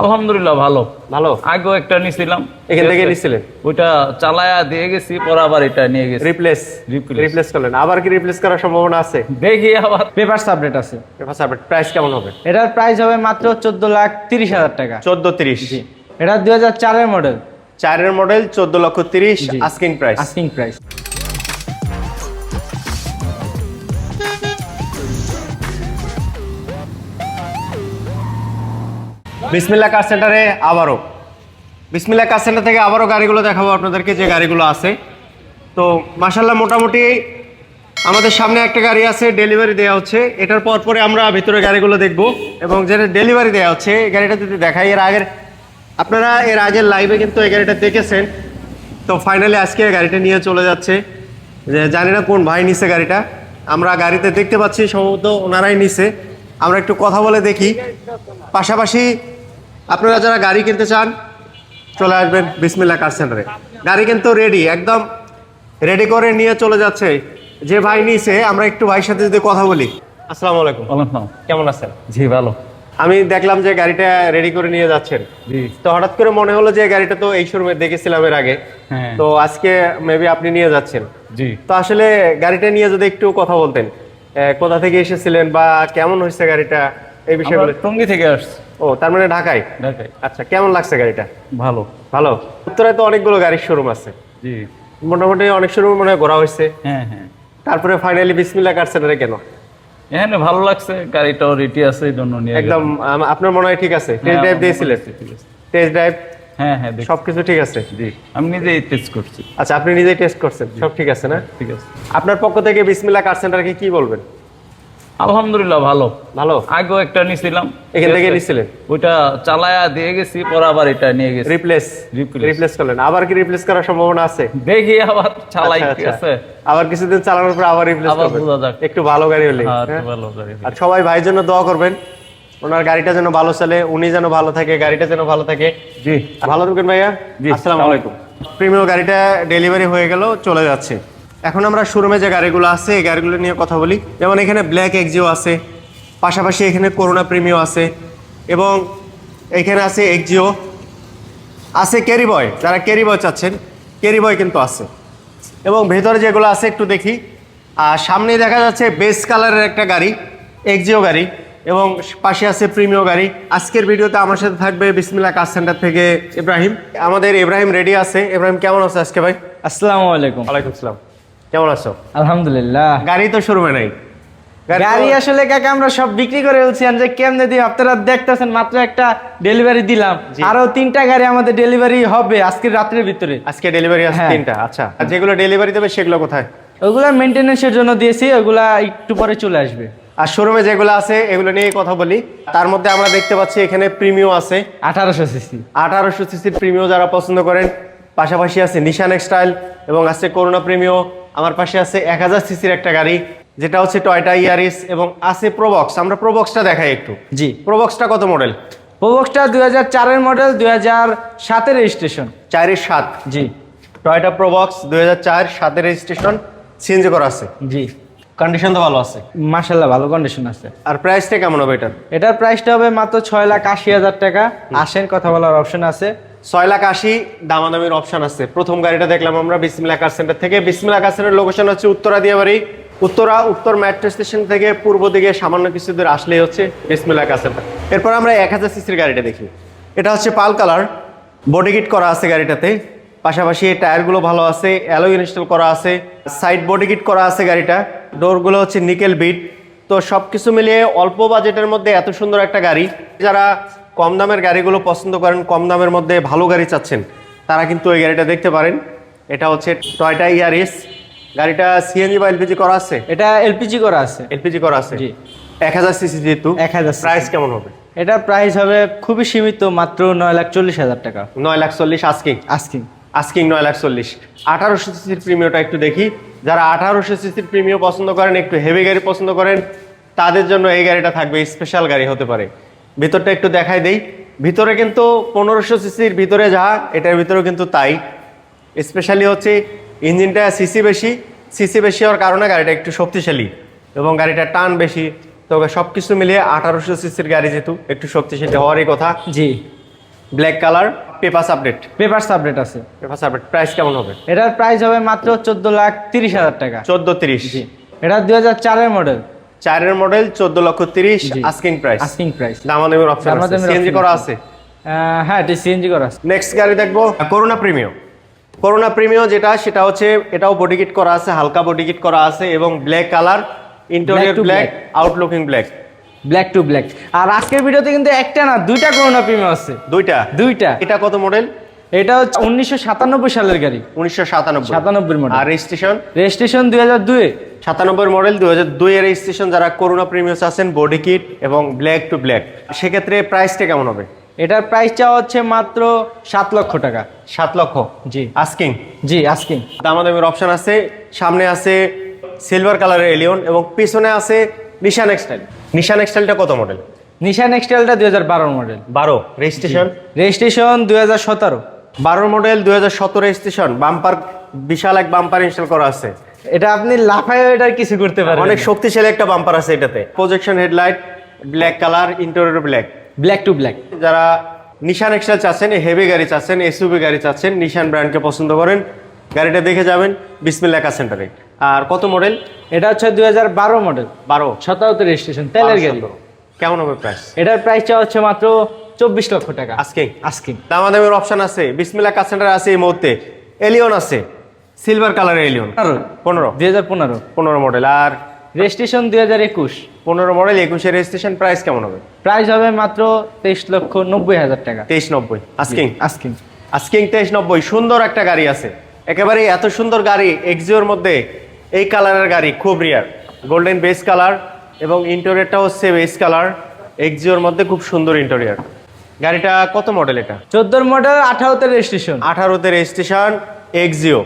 আলহামদুলিল্লাহ ভালো। ভালো? আগেও একটা নিছিলাম। এখান থেকে নিছিলেন? ওইটা চালায়া দিয়ে গেছি পরে আবার এটা নিয়ে গেছি। রিপ্লেস রিপ্লেস করলেন। আবার কি রিপ্লেস করার সম্ভাবনা আছে? দেখি আবার। পেপার সাবলেট আছে। পেপার প্রাইস কেমন হবে? এটার প্রাইস হবে মাত্র চোদ্দ লাখ তিরিশ হাজার টাকা। চোদ্দ তিরিশ। এটা দুই হাজার চারের মডেল চারের মডেল চোদ্দ লক্ষ তিরিশ। আস্কিং প্রাইস আস্কিং প্রাইস বিসমিল্লা কার সেন্টারে? আবারও। বিসমিল্লা কার সেন্টার থেকে আবারও গাড়িগুলো দেখাবো আপনাদেরকে যে গাড়িগুলো আছে। তো মাসাল্লাহ মোটামুটি আমাদের সামনে একটা গাড়ি আছে ডেলিভারি দেওয়া হচ্ছে। এটার পর পরে আমরা ভিতরে গাড়িগুলো দেখব এবং যেটা ডেলিভারি দেওয়া হচ্ছে, এই গাড়িটা যদি দেখাই, এর আগের আপনারা এর আগের লাইভে কিন্তু এই গাড়িটা দেখেছেন। তো ফাইনালি আজকে গাড়িটা নিয়ে চলে যাচ্ছে। যে জানি না কোন ভাই নিছে গাড়িটা। আমরা গাড়িতে দেখতে পাচ্ছি, সম্ভবত ওনারাই নিছে। আমরা একটু কথা বলে দেখি। পাশাপাশি আপনারা যারা গাড়ি কিনতে চান চলে আসবেন বিসমিল্লা কার সেন্টারে গাড়ি কিন্তু রেডি একদম রেডি করে নিয়ে চলে যাচ্ছে। যে ভাই নিছে আমরা একটু ভাইয়ের সাথে যদি কথা বলি। আসসালামু আলাইকুম। কেমন আছেন? জি ভালো। আমি দেখলাম যে গাড়িটা রেডি করে নিয়ে যাচ্ছেন। তো হঠাৎ করে মনে হলো যে গাড়িটা তো এই শোরুমে দেখেছিলাম এর আগে। হ্যাঁ। তো আজকে মেবি আপনি নিয়ে যাচ্ছেন। জি। তো আসলে গাড়িটা নিয়ে যদি একটু কথা বলতেন কোথা থেকে এসেছিলেন বা কেমন হয়েছে গাড়িটা এই বিষয়ে টঙ্গী থেকে আসছি। ও তার মানে ঢাকায়? ঢাকায়। আচ্ছা কেমন লাগছে গাড়িটা? ভালো। ভালো? উত্তরায় তো অনেকগুলো গাড়ির শোরুম আছে। জি। মোটামুটি অনেক শোরুম মনে হয় ঘোরা হয়েছে। হ্যাঁ হ্যাঁ। তারপরে ফাইনালি বিসমিল্লা কার সেন্টারে কেন? এখানে ভালো লাগছে গাড়িটাও রেডি আছে এই জন্য নিয়ে একদম আপনার মনে হয় ঠিক আছে? টেস্ট হ্যাঁ, ড্রাইভ দিয়েছিলেন। টেস্ট ড্রাইভ হ্যাঁ হ্যাঁ সবকিছু ঠিক আছে? জি আমি নিজেই টেস্ট করছি। আচ্ছা আপনি নিজেই টেস্ট করছেন? সব ঠিক আছে না? ঠিক আছে। আপনার পক্ষ থেকে বিসমিল্লা কার সেন্টারকে কি বলবেন? আলহামদুলিল্লাহ ভালো। ভালো? আগেও একটা নিছিলাম। এখান থেকে? নিছিলেন? ওইটা চালায়া দিয়ে গেছি পরে আবার এটা নিয়ে গেছি। রিপ্লেস রিপ্লেস করলেন। আবার কি রিপ্লেস করার সম্ভাবনা আছে? দেখি আবার চালাই আচ্ছা, আচ্ছা। আছে। আবার কিছুদিন চালানোর পর আবার রিপ্লেস আবার করবেন। বোঝা যাক। একটু ভালো গাড়ি হলে। হ্যাঁ, হ্যাঁ? ভালো গাড়ি। আর সবাই ভাইয়ের জন্য দোয়া করবেন। ওনার গাড়িটা যেন ভালো চলে উনি যেন ভালো থাকে গাড়িটা যেন ভালো থাকে। জি। ভালো থাকবেন ভাইয়া। জি, আসসালামু আলাইকুম। প্রিমিয়াম গাড়িটা ডেলিভারি হয়ে গেল চলে যাচ্ছে। এখন আমরা শোরুমে যে গাড়িগুলো আছে এই গাড়িগুলো নিয়ে কথা বলি। যেমন এখানে ব্ল্যাক এক্সিও আছে পাশাপাশি এখানে করোনা প্রেমিও আছে এবং এখানে আছে এক্সিও আছে ক্যারি বয় যারা ক্যারি বয় চাচ্ছেন ক্যারি বয় কিন্তু আছে। এবং ভেতরে যেগুলো আছে একটু দেখি। আর সামনে দেখা যাচ্ছে বেস কালারের একটা গাড়ি এক্সিও গাড়ি এবং পাশে আছে প্রিমিয় গাড়ি। আজকের ভিডিওতে আমার সাথে থাকবে বিসমিল্লা কার সেন্টার থেকে ইব্রাহিম। আমাদের ইব্রাহিম রেডি আছে। ইব্রাহিম কেমন আছে আজকে ভাই? আসসালামু আলাইকুম। ওয়ালাইকুম আসসালাম। কেমন আছো? আলহামদুলিল্লাহ। গাড়ি তো শোরুমে নাই। গাড়ি আসলে কাকা আমরা সব বিক্রি করে ফেলছি যে কেমনে দিই আপনারা দেখতেছেন মাত্র একটা ডেলিভারি দিলাম। আরও তিনটা গাড়ি আমাদের ডেলিভারি হবে আজকের রাত্রের ভিতরে। আজকে ডেলিভারি আছে হ্যাঁ। তিনটা আচ্ছা। আর যেগুলো ডেলিভারি দেবে সেগুলো কোথায়? ওগুলা মেনটেনেন্সের জন্য দিয়েছি ওগুলা একটু পরে চলে আসবে। আর শোরুমে যেগুলো আছে এগুলো নিয়ে কথা বলি। তার মধ্যে আমরা দেখতে পাচ্ছি এখানে প্রিমিও আছে। আঠারোশো সিসি আঠারোশো সিসির প্রিমিও যারা পছন্দ করেন পাশাপাশি আছে নিশান এক্সটাইল এবং আছে করোনা প্রিমিও আমার পাশে আছে এক হাজার সিসির একটা গাড়ি যেটা হচ্ছে টয়টা ইয়ারিস এবং আছে প্রবক্স আমরা প্রবক্সটা দেখাই একটু। জি। প্রবক্সটা কত মডেল প্রোবক্সটা দুই হাজার চারের মডেল দুই হাজার সাতের রেজিস্ট্রেশন চারের সাত। জি। টয়টা প্রবক্স দুই হাজার চার সাতের রেজিস্ট্রেশন সিএনজি করা আছে। জি। কন্ডিশন তো ভালো আছে। মার্শাল্লাহ ভালো কন্ডিশন আছে। আর প্রাইসটা কেমন হবে এটার? এটার প্রাইসটা হবে মাত্র ছয় লাখ আশি হাজার টাকা। আসেন কথা বলার অপশন আছে। ছয় লাখ আশি দামাদামির অপশন আছে। প্রথম গাড়িটা দেখলাম আমরা বিসমিল্লা কার সেন্টার থেকে। বিসমিল্লা কার সেন্টার লোকেশন হচ্ছে উত্তরা দিয়াবাড়ি উত্তরা, উত্তর মেট্রো স্টেশন থেকে পূর্ব দিকে সামান্য কিছু দূর আসলেই হচ্ছে বিসমিল্লা কার সেন্টার এরপর আমরা এক হাজার সিসির গাড়িটা দেখি। এটা হচ্ছে পাল কালার। বডি কিট করা আছে গাড়িটাতে। পাশাপাশি টায়ারগুলো ভালো আছে অ্যালো ইনস্টল করা আছে। সাইড বডি কিট করা আছে গাড়িটা। ডোরগুলো হচ্ছে নিকেল বিট তো সব কিছু মিলিয়ে অল্প বাজেটের মধ্যে এত সুন্দর একটা গাড়ি। যারা কম দামের গাড়িগুলো পছন্দ করেন কম দামের মধ্যে ভালো গাড়ি চাচ্ছেন তারা কিন্তু ওই গাড়িটা দেখতে পারেন। এটা হচ্ছে টয়টা ইয়ারিস গাড়িটা সিএনজি বা এলপিজি করা আছে? এটা এলপিজি করা আছে। এলপিজি করা আছে? জি। এক হাজার সিসি যেহেতু এক হাজার প্রাইস কেমন হবে? এটার প্রাইস হবে খুবই সীমিত মাত্র নয় লাখ চল্লিশ হাজার টাকা। নয় লাখ চল্লিশ আস্কিং আস্কিং আস্কিং নয় লাখ চল্লিশ। আঠারোশো সিসির প্রিমিয়টা একটু দেখি। যারা আঠারোশো সিসির প্রিমিয় পছন্দ করেন একটু হেভি গাড়ি পছন্দ করেন তাদের জন্য এই গাড়িটা থাকবে স্পেশাল গাড়ি হতে পারে। ভিতরটা একটু দেখাই দেই। ভিতরে কিন্তু পনেরোশো সিসির ভিতরে যা এটার ভিতরেও কিন্তু তাই। স্পেশালি হচ্ছে ইঞ্জিনটা সিসি বেশি। সিসি বেশি হওয়ার কারণে গাড়িটা একটু শক্তিশালী এবং গাড়িটা টান বেশি। তবে সব কিছু মিলিয়ে আঠারোশো সিসির গাড়ি যেহেতু একটু শক্তিশালী হওয়ারই কথা। জি। ব্ল্যাক কালার পেপাস আপডেট পেপার সাবরেট আছে। পেপাস আপডেট প্রাইস কেমন হবে? এটার প্রাইস হবে মাত্র চোদ্দ লাখ তিরিশ হাজার টাকা। চোদ্দ তিরিশ। এটা দুই হাজার চারের মডেল চারের মডেল চোদ্দ লক্ষ তিরিশ জি। আস্কিং প্রাইস আস্কিং প্রাইস দামাদামির অপশন আছে। সিএনজি করা আছে। হ্যাঁ এটি সিএনজি করা আছে। নেক্সট গাড়ি দেখব। করোনা প্রিমিও করোনা প্রিমিও যেটা সেটা হচ্ছে এটাও বডি কিট করা আছে হালকা বডি কিট করা আছে এবং black colour interior black. Outlooking black black to black আর আজকের ভিডিওতে কিন্তু একটা না দুইটা করোনা প্রিমিয়াম আছে। দুইটা? দুইটা। এটা কত মডেল এটা হচ্ছে উনিশশো সাতানব্বই সালের গাড়ি। উনিশশো সাতানব্বই। সাতানব্বই মডেল আর রেজিস্ট্রেশন রেজিস্ট্রেশন দুই হাজার দুই সাতানব্বই মডেল দুই হাজার দুই এর রেজিস্ট্রেশন যারা করোনা প্রিমিয়াস আছেন বডি কিট এবং ব্ল্যাক টু ব্ল্যাক সেক্ষেত্রে প্রাইসটা কেমন হবে? এটার প্রাইসটা হচ্ছে মাত্র সাত লক্ষ টাকা। সাত লক্ষ? জি। আস্কিং জি আস্কিং দামাদামির অপশন আছে সামনে আছে সিলভার কালারের এলিয়ন এবং পিছনে আছে নিশান এক্সটাইল নিশান এক্সটাইলটা কত মডেল নিশান এক্সটেলটা দুই হাজার বারো মডেল বারো রেজিস্ট্রেশন রেজিস্ট্রেশন দুই হাজার সতেরো। বারো মডেল দুই হাজার সতেরো রেজিস্ট্রেশন বাম্পার বিশাল এক বাম্পার ইনস্টল করা আছে। এটা আপনি লাফায় এটার কিছু করতে পারেন অনেক শক্তিশালী একটা বাম্পার আছে এটাতে। Projection headlight black colour interior black black to black যারা নিশান এক্সেল চাচ্ছেন হেভি গাড়ি চাচ্ছেন এসইউভি গাড়ি চাচ্ছেন নিশান ব্র্যান্ডকে পছন্দ করেন গাড়িটা দেখে যাবেন বিসমিল্লা কার সেন্টারে আর কত মডেল এটা হচ্ছে দুই হাজার বারো মডেল বারো। সতেরোতে রেজিস্ট্রেশন তেলের গাড়ি। কেমন হবে প্রাইস এটার প্রাইসটা হচ্ছে মাত্র চব্বিশ লক্ষ টাকা। আজকে আস্কিং দামাদামের অপশন আছে। বিসমিল্লা কার সেন্টার আছে এই মুহূর্তে। এলিয়ন আছে। সিলভার কালারের এলিয়ন পনেরো। দুই হাজার পনেরো। পনেরো মডেল আর রেজিস্ট্রেশন দুই হাজার একুশ। পনেরো মডেল একুশের রেজিস্ট্রেশন প্রাইস কেমন হবে? প্রাইস হবে মাত্র তেইশ লক্ষ নব্বই হাজার টাকা। তেইশ নব্বই। আস্কিং আস্কিং আস্কিং তেইশ নব্বই। সুন্দর একটা গাড়ি আছে। একেবারে এত সুন্দর গাড়ি এক্সিওর মধ্যে এই কালারের গাড়ি খুব রিয়ার গোল্ডেন বেস কালার এবং ইন্টেরিয়রটা হচ্ছে বেস কালার এক্সিওর মধ্যে খুব সুন্দর ইন্টেরিয়র গাড়িটা কত মডেল এটা? চোদ্দোর মডেল আঠারোতে রেজিস্ট্রেশন আঠারোতে রেজিস্ট্রেশন এক্সিও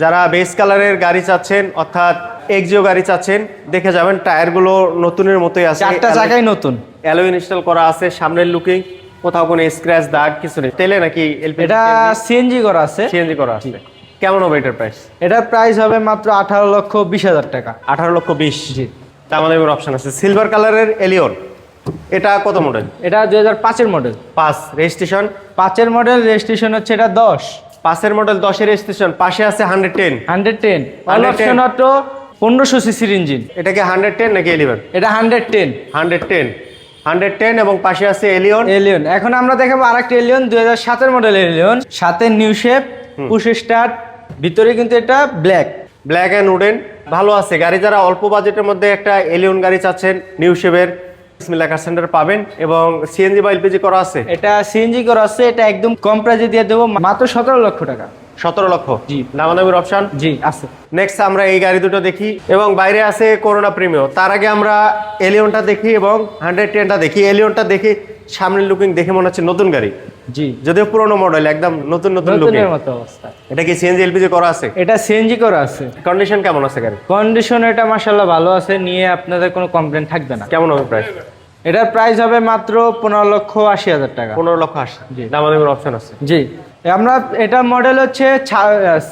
যারা বেস কালারের গাড়ি চাচ্ছেন অর্থাৎ এক্সিও গাড়ি চাচ্ছেন দেখে যাবেন টায়ারগুলো নতুনের মতোই আছে। চারটা জায়গায় নতুন। অ্যালো ইনস্টল করা আছে সামনের লুকিং কোথাও কোনো স্ক্র্যাচ দাগ কিছু নেই। তেলে নাকি এটা সিএনজি করা আছে। সিএনজি করা আছে। কেমন হবে এটার প্রাইস এটার প্রাইস হবে মাত্র আঠারো লক্ষ বিশ হাজার টাকা। আঠারো লক্ষ বিশ। জি। তার আমাদের অপশন আছে। সিলভার কালারের এলিয়ন এটা কত মডেল এটা দুই হাজার পাঁচের মডেল পাঁচ রেজিস্ট্রেশন পাঁচের মডেল রেজিস্ট্রেশন হচ্ছে এটা দশ। পাঁচের মডেল দশের স্টেশন পাশে আছে hundred ten hundred ten all 110 option auto পনেরোশো সিসির ইঞ্জিন এটা কি হান্ড্রেড টেন নাকি এলিভেন এটা hundred ten hundred ten hundred ten এবং পাশে আছে এলিয়ন এলিয়ন এখন আমরা দেখাবো আরেকটা এলিয়ন দুই হাজার সাতের মডেল এলিয়ন সাতের নিউ শেপ পুশ স্টার্ট ভিতরে কিন্তু এটা ব্ল্যাক ব্ল্যাক অ্যান্ড উডেন ভালো আছে। গাড়ি যারা অল্প বাজেটের মধ্যে একটা এলিয়ন গাড়ি চাচ্ছেন নিউ শেপের কার সেন্টার পাবেন এবং সিএনজি বা এলপিজি করা আছে? এটা সিএনজি করা আছে এটা একদম কম প্রাইজে দিয়ে দেবো মাত্র সতেরো লক্ষ টাকা। সতেরো লক্ষ? জি। দামাদামির অপশন জি আছে। নেক্সট আমরা এই গাড়ি দুটো দেখি এবং বাইরে আছে করোনা প্রিমিও তার আগে আমরা এলিয়নটা দেখি এবং হান্ড্রেড টেনটা দেখি। এলিয়নটা দেখি সামনের লুকিং দেখে মনে হচ্ছে নতুন গাড়ি। জি। যদিও পুরোনো মডেল একদম নতুন নতুন লুকিং মতো অবস্থা। এটা কি সিএনজি এলপিজি করা আছে? এটা সিএনজি করা আছে। কন্ডিশন কেমন আছে গাড়ি কন্ডিশন এটা মাসাল্লাহ ভালো আছে নিয়ে আপনাদের কোনো কমপ্লেন থাকবে না। কেমন হবে প্রাইস এটার প্রাইস হবে মাত্র পনেরো লক্ষ আশি হাজার টাকা। পনেরো লক্ষ আশি। জি। দামাদামির অপশন আছে। জি। আমরা এটা মডেল হচ্ছে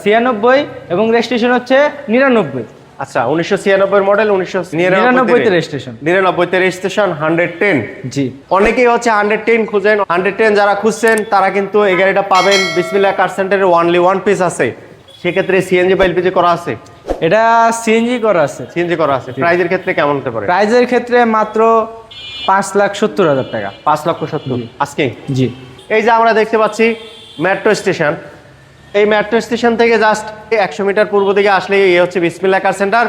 ছিয়ানব্বই এবং রেজিস্ট্রেশন হচ্ছে নিরানব্বই। আচ্ছা উনিশশো ছিয়ানব্বই মডেল উনিশশো নিরানব্বইতে রেজিস্ট্রেশন নিরানব্বইতে রেজিস্ট্রেশন হান্ড্রেড টেন জি। অনেকেই হচ্ছে হান্ড্রেড টেন খুঁজেন। হান্ড্রেড টেন যারা খুঁজছেন তারা কিন্তু এই গাড়িটা পাবেন। বিসমিল্লা কার সেন্টারের ওয়ানলি ওয়ান পিস আছে। সেক্ষেত্রে সিএনজি বা এলপিজি করা আছে? এটা সিএনজি করা আছে। সিএনজি করা আছে। প্রাইজের ক্ষেত্রে কেমন হতে পারে? প্রাইজের ক্ষেত্রে মাত্র পাঁচ লাখ সত্তর হাজার টাকা পাঁচ লক্ষ সত্তর। আজকে? জি। এই যে আমরা দেখতে পাচ্ছি মেট্রো স্টেশন এই মেট্রো স্টেশন থেকে জাস্ট একশো মিটার পূর্ব দিকে আসলে এই হচ্ছে বিসমিল্লা কার সেন্টার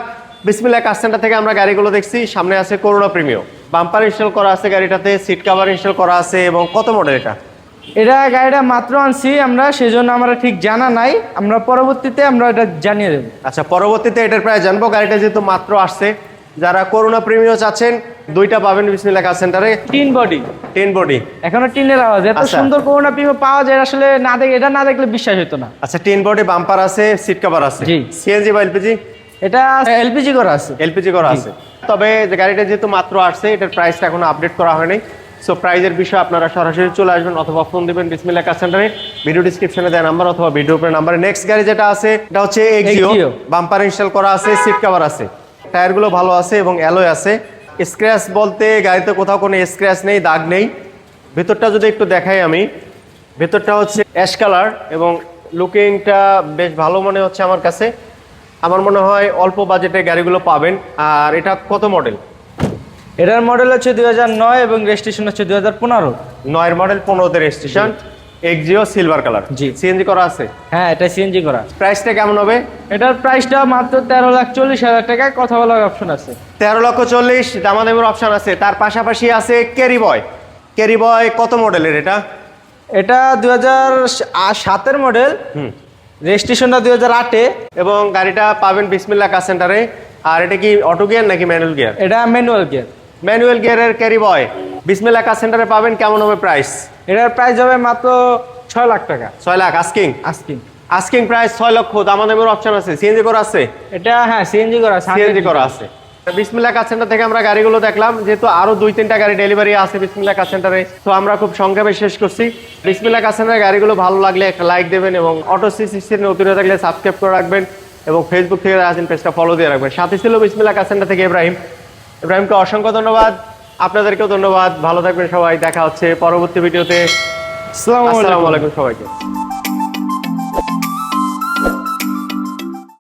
বিসমিল্লা কার সেন্টার থেকে আমরা গাড়িগুলো দেখছি সামনে আছে করোনা প্রিমিও বাম্পার ইনস্টল করা আছে গাড়িটাতে সিট কাভার ইনস্টল করা আছে এবং কত মডেল এটা? এটা গাড়িটা মাত্র আনছি আমরা সেই জন্য আমরা ঠিক জানা নাই। আমরা পরবর্তীতে আমরা এটা জানিয়ে দেবো। আচ্ছা পরবর্তীতে এটার প্রায় জানব গাড়িটা যেহেতু মাত্র আসছে। যারা করোনা প্রিমিও চাচ্ছেন দুইটা পাবেন বিসমিল্লা কার সেন্টারে। Tin body. Ten body. এখনও টিনের আওয়াজ এত আচ্ছা। সুন্দর করোনা প্রিমিয়াম পাওয়া যায় আসলে না দেখে এটা না দেখলে বিশ্বাস হতো না। আচ্ছা টেন বডি বাম্পার আছে সিট কভার আছে। জি। সিএনজি বা এলপিজি? এটা এলপিজি করা আছে। এলপিজি করা আছে। তবে যে গাড়িটা যেহেতু মাত্র আসছে এটার প্রাইসটা এখনও আপডেট করা হয়নি। সো প্রাইজের বিষয়ে আপনারা সরাসরি চলে আসবেন অথবা ফোন দেবেন বিসমিল্লা কার সেন্টারে। ভিডিও ডিসক্রিপশনে দেওয়া নাম্বার অথবা ভিডিও উপরে নাম্বারে নেক্সট গাড়ি যেটা আছে এটা হচ্ছে এক্সিও বাম্পার ইনস্টল করা আছে সিট কভার আছে। টায়ারগুলো ভালো আছে এবং অ্যালোয় আছে। স্ক্র্যাচ বলতে গাড়িতে কোথাও কোনো স্ক্র্যাচ নেই দাগ নেই। ভেতরটা যদি একটু দেখাই আমি ভেতরটা হচ্ছে অ্যাশ কালার এবং লুকিংটা বেশ ভালো মনে হচ্ছে আমার কাছে। আমার মনে হয় অল্প বাজেটে গাড়িগুলো পাবেন। আর এটা কত মডেল এটার মডেল হচ্ছে দুই নয় এবং রেজিস্ট্রেশন হচ্ছে দুই হাজার পনেরো। নয়ের মডেল পনেরোতে রেজিস্ট্রেশন এক্সিও সিলভার কালার জি। সিএনজি করা আছে? হ্যাঁ এটা সিএনজি করা। প্রাইসটা কেমন হবে? এটার প্রাইসটা মাত্র তেরো লাখ চল্লিশ হাজার টাকায় কথা বলার অপশন আছে। তেরো লক্ষ চল্লিশ দামাদামের অপশন আছে। তার পাশাপাশি আছে ক্যারি বয় ক্যারি বয় কত মডেলের এটা? এটা দুই হাজার সাতের মডেল হুম। রেজিস্ট্রেশনটা দুই হাজার আটে। এবং গাড়িটা পাবেন বিসমিল্লা কার সেন্টারে আর এটা কি অটো গিয়ার নাকি ম্যানুয়াল গিয়ার এটা ম্যানুয়াল গিয়ার ম্যানুয়াল গিয়ারের ক্যারি বয় বিসমিল্লা কার সেন্টারে পাবেন কেমন হবে প্রাইস এটার প্রাইস হবে মাত্র ছয় লাখ টাকা। ছয় lakh asking asking asking price ছয় লক্ষ দামাদামের অপশন আছে। সিএনজি করা আছে? এটা হ্যাঁ সিএনজি করা সিএনজি করা আছে। বিসমিল্লা কার সেন্টার থেকে আমরা গাড়িগুলো দেখলাম যেহেতু আরও দুই তিনটা গাড়ি ডেলিভারি আছে বিসমিল্লা কার সেন্টারে তো আমরা খুব সংক্ষেপে শেষ করছি। বিসমিল্লা কার সেন্টারে গাড়িগুলো ভালো লাগলে একটা লাইক দেবেন এবং অটো সি সিসির নতুন হয়ে থাকলে সাবস্ক্রাইব করে রাখবেন এবং ফেসবুক থেকে আছেন পেজটা ফলো দিয়ে রাখবেন। সাথে ছিল বিসমিল্লা কার সেন্টার থেকে ইব্রাহিম। ইব্রাহিমকে অসংখ্য ধন্যবাদ। আপনাদেরকেও ধন্যবাদ। ভালো থাকবেন সবাই। দেখা হচ্ছে পরবর্তী ভিডিওতে। আসসালামু আলাইকুম। সবাইকে।